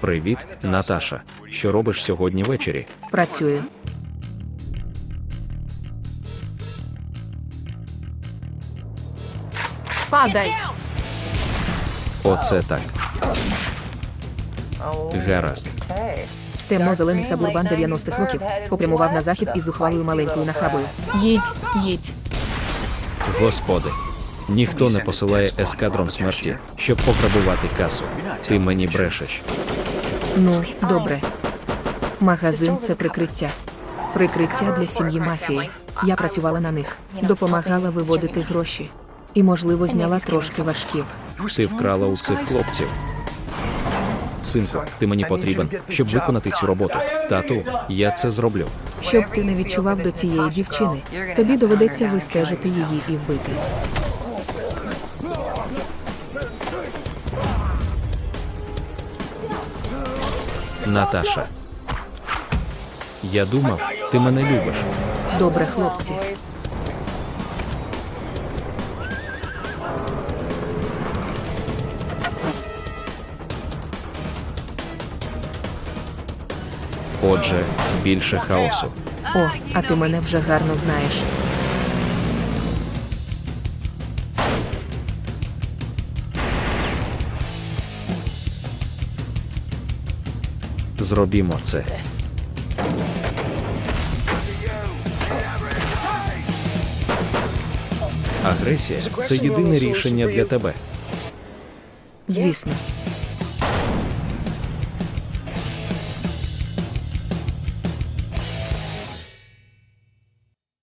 Привіт, Наташа. Що робиш сьогодні ввечері? Працюю. Падай! Оце так. Гаразд. Темно-зелений сабурбан 90-х років попрямував на захід із зухвалою маленькою нахабою. Їдь, їдь. Господи. Ніхто не посилає ескадрон смерті, щоб пограбувати касу. Ти мені брешеш. Ну, добре. Магазин це прикриття. Прикриття для сім'ї мафії. Я працювала на них, допомагала виводити гроші. І, можливо, зняла трошки важків. Ти вкрала у цих хлопців. Синку, ти мені потрібен, щоб виконати цю роботу. Тату, я це зроблю. Щоб ти не відчував до цієї дівчини, тобі доведеться вистежити її і вбити. Наташа. Я думав, ти мене любиш. Добре, хлопці. Отже, більше хаосу. О, а ти мене вже гарно знаєш. Зробімо це. Агресія це єдине рішення для тебе. Звісно,